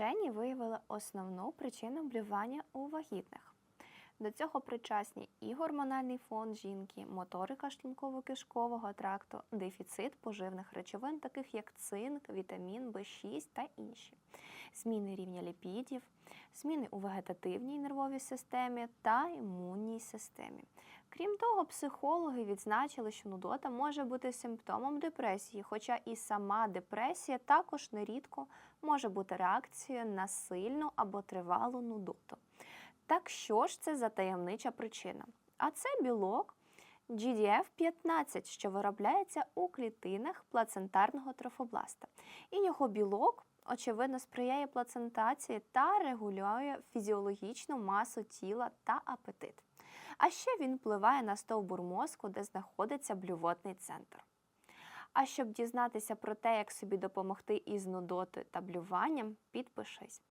Вчені виявили основну причину блювання у вагітних. До цього причасні і гормональний фон жінки, моторика шлунково-кишкового тракту, дефіцит поживних речовин, таких як цинк, вітамін В6 та інші, зміни рівня ліпідів, зміни у вегетативній нервовій системі та імунній системі. Крім того, психологи відзначили, що нудота може бути симптомом депресії, хоча і сама депресія також нерідко може бути реакцією на сильну або тривалу нудоту. Так що ж це за таємнича причина? А це білок GDF-15, що виробляється у клітинах плацентарного трофобласта. І його білок, очевидно, сприяє плацентації та регулює фізіологічну масу тіла та апетит. А ще він впливає на стовбур мозку, де знаходиться блювотний центр. А щоб дізнатися про те, як собі допомогти із нудотою та блюванням, підпишись.